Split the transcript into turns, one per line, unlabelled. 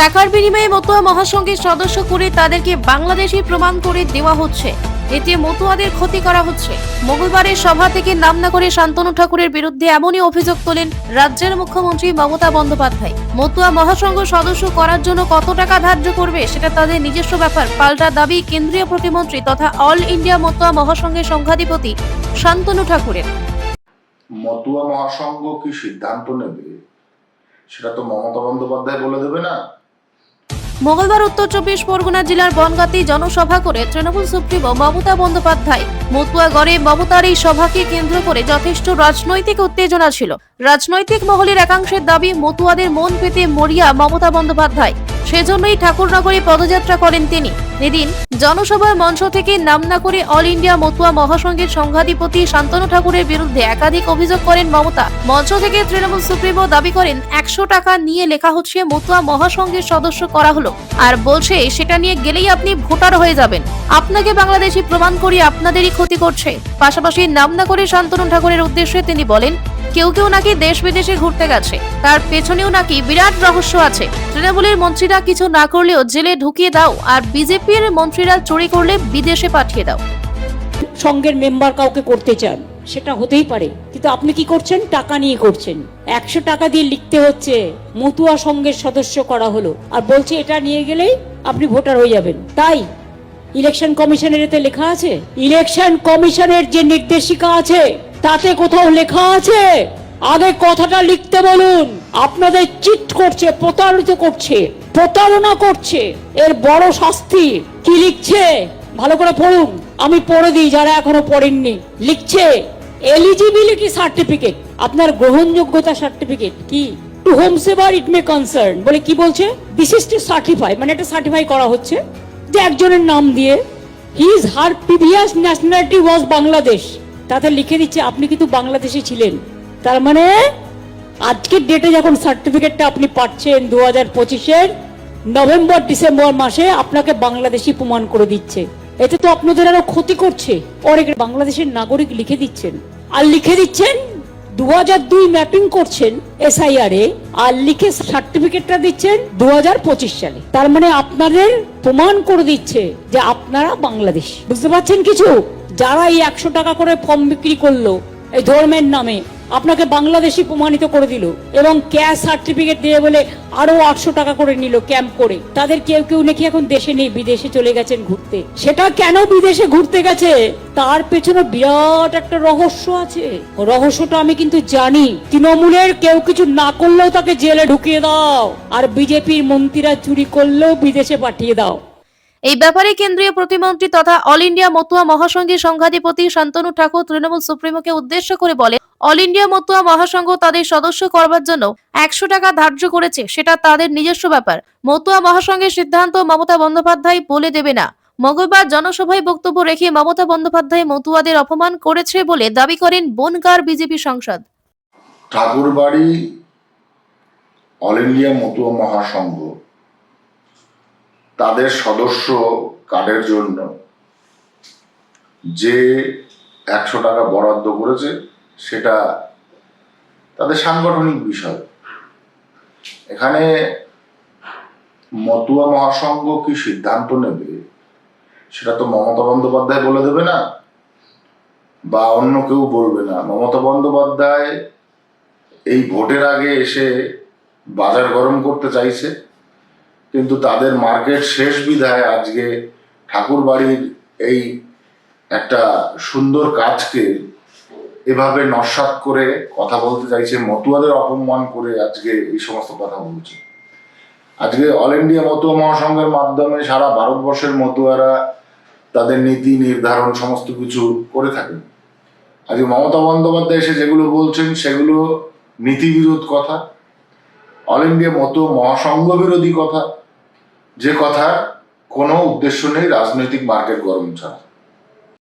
টাকার বিনিময়ে মতুয়া মহাসংঘের সদস্য করে তাদেরকে বাংলাদেশি প্রমাণ করে দেওয়া হচ্ছে। এতে মতুয়াদের ক্ষতি করা হচ্ছে। মঙ্গলবারের সভা থেকে নাম না করে শান্তনু ঠাকুরের বিরুদ্ধে এমনই অভিযোগ তোলেন রাজ্যের মুখ্যমন্ত্রী মমতা বন্দ্যোপাধ্যায়। মতুয়া মহাসংঘ সদস্য করার জন্য কত টাকা ধার্য করবে সেটা তাদের নিজস্ব ব্যাপার। পাল্টা দাবি কেন্দ্রীয় প্রতিমন্ত্রী তথা অল ইন্ডিয়া মতুয়া মহাসংঘের সংঘাধিপতি শান্তনু ঠাকুরের।
মতুয়া মহাসংঘ কি সিদ্ধান্ত নেবে? সেটা তো মমতা বন্দ্যোপাধ্যায় বলে দেবে না।
মঙ্গলবার উত্তর চব্বিশ পরগনা জেলার বনগাতি জনসভা করে তৃণমূল সুপ্রিমো মমতা বন্দ্যোপাধ্যায়। মতুয়া গড়ে মমতার এই সভাকে কেন্দ্র করে যথেষ্ট রাজনৈতিক উত্তেজনা ছিল। রাজনৈতিক মহলের একাংশের দাবি, মতুয়াদের মন পেতে মরিয়া মমতা বন্দ্যোপাধ্যায়। সেজন্যই ঠাকুরনগরে পদযাত্রা করেন তিনি। এদিন জনসভার মঞ্চ থেকে নাম না করে অল ইন্ডিয়া মতুয়া মহাসংঘের সংঘাধিপতি শান্তনু ঠাকুরের বিরুদ্ধে একাধিক অভিযোগ করেন মমতা। মঞ্চ থেকে তৃণমূল সুপ্রিমো দাবি করেন, একশো টাকা নিয়ে লেখা হচ্ছে মতুয়া মহাসংঘের সদস্য করা হলো। আর বলছে, সেটা নিয়ে গেলেই আপনি ভোটার হয়ে যাবেন। আপনাকে বাংলাদেশি প্রমাণ করি আপনাদেরই ক্ষতি করছে। পাশাপাশি নাম না করে শান্তনু ঠাকুরের উদ্দেশ্যে তিনি বলেন কেউ কেউ নাকি দেশ বিদেশে ঘুরতে গেছে। তার পেছনেও নাকি বিরাট রহস্য আছে। তৃণমূলের মন্ত্রীরা কিছু না করলেও জেলে ঢুকিয়ে দাও আর বিজেপির মন্ত্রীরা চুরি করলে বিদেশে পাঠিয়ে দাও।
সঙ্গের মেম্বার কাউকে করতে চান, সেটা হতেই পারে। কিন্তু আপনি কি করছেন? টাকা নিয়ে করছেন। একশো টাকা দিয়ে লিখতে হচ্ছে, মতুয়া সংঘের সদস্য করা হলো। আর বলছে এটা নিয়ে গেলেই আপনি ভোটার হয়ে যাবেন। তাই ইলেকশন কমিশনের এতে লেখা আছে? ইলেকশন কমিশনের যে নির্দেশিকা আছে তাতে কোথাও লেখা আছে? আগে কথাটা লিখতে বলুন। আপনাদের চিট করছে, প্রতারিত করছে, প্রতারণা করছে। এর বড় শাস্তি কি লিখছে? ভালো করে পড়ুন। আমি পড়ে দিই, যারা এখনও পড়েননি। লিখছে এলিজিবিলিটি সার্টিফিকেট আপনার গ্রহণযোগ্যতা সার্টিফিকেট কি? To whomsoever it may concern বলে কি বলছে? দিস ইজ টু সার্টিফাই মানে এটা সার্টিফাই করা হচ্ছে। যে একজনের নাম দিয়ে। His her previous nationality was Bangladesh তাতে লিখে দিচ্ছে, আপনি কিন্তু বাংলাদেশে ছিলেন। তার মানে আজকের ডেটে যখন সার্টিফিকেটটা আপনি পাচ্ছেন দু হাজার পঁচিশের নভেম্বর, ডিসেম্বর মাসে, আপনাকে বাংলাদেশি প্রমাণ করে দিচ্ছে। এতে তো আপনাদের আরও ক্ষতি করছে। অনেক বাংলাদেশের নাগরিক লিখে দিচ্ছেন। আর লিখে দিচ্ছেন দু হাজার দুই ম্যাপিং করছেন এসআইআর এ আর লিখে সার্টিফিকেটটা দিচ্ছেন দু হাজার পঁচিশ সালে। তার মানে আপনাদের প্রমাণ করে দিচ্ছে যে আপনারা বাংলাদেশ। বুঝতে পারছেন কিছু? যারা এই একশো টাকা করে ফর্ম বিক্রি করল, এই ধর্মের নামে আপনাকে বাংলাদেশি প্রমাণিত করে দিল এবং ক্যাশ সার্টিফিকেট দিয়ে বলে আরও আটশো টাকা করে নিল ক্যাম্প করে। তাদের কেউ কেউ নাকি এখন দেশে নেই, বিদেশে চলে গেছেন ঘুরতে। সেটা কেন বিদেশে ঘুরতে গেছে? তার পেছনে বিরাট একটা রহস্য আছে। রহস্যটা আমি কিন্তু জানি। তৃণমূলের কেউ কিছু না করলেও তাকে জেলে ঢুকিয়ে দাও। আর বিজেপির মন্ত্রীরা চুরি করলেও বিদেশে পাঠিয়ে দাও।
এই ব্যাপারে কেন্দ্রীয় প্রতিমন্ত্রী তথা অল ইন্ডিয়া মতুয়া মহাসংঘের সংঘাধিপতি শান্তনু ঠাকুর তৃণমূল সুপ্রিমোকে উদ্দেশ্য করে বলে অল ইন্ডিয়া মতুয়া মহাসংঘ তাদের সদস্য করবার জন্য একশো টাকা ধার্য করেছে, সেটা তাদের নিজস্ব ব্যাপার। মতুয়া মহাসংঘের সিদ্ধান্ত মমতা বন্দ্যোপাধ্যায় বলে দেবে না। মঙ্গলবার জনসভায় বক্তব্য রেখে মমতা বন্দ্যোপাধ্যায় মতুয়াদের অপমান করেছে বলে দাবি করেন বনগার বিজেপি সাংসদ।
ঠাকুরবাড়ি অল ইন্ডিয়া মতুয়া মহাসংঘ তাদের সদস্য কার্ডের জন্য যে একশো টাকা বরাদ্দ করেছে, সেটা তাদের সাংগঠনিক বিষয়। এখানে মতুয়া মহাসংঘ কি সিদ্ধান্ত নেবে, সেটা তো মমতা বন্দ্যোপাধ্যায় বলে দেবে না, বা অন্য কেউ বলবে না। মমতা বন্দ্যোপাধ্যায় এই ভোটের আগে এসে বাজার গরম করতে চাইছে। কিন্তু তাদের মার্কেট শেষ বিধায় আজকে ঠাকুর বাড়ির এই একটা সুন্দর কাজকে এভাবে নস্বাত করে কথা বলতে চাইছে, মতুয়াদের অপমান করে আজকে এই সমস্ত কথা বলছে। আজকে অল ইন্ডিয়া মতুয়া মহাসংঘের মাধ্যমে সারা ভারতবর্ষের মতুয়ারা তাদের নীতি নির্ধারণ সমস্ত কিছু করে থাকেন। আজকে মমতা বন্দ্যোপাধ্যায় এসে যেগুলো বলছেন, সেগুলো নীতিবিরোধ কথা। অল ইন্ডিয়া মতো মহাসংঘ বিরোধী কথা। যে কথা কোনো উদ্দেশ্য নেই রাজনৈতিক মার্কেট গরম ছাড়া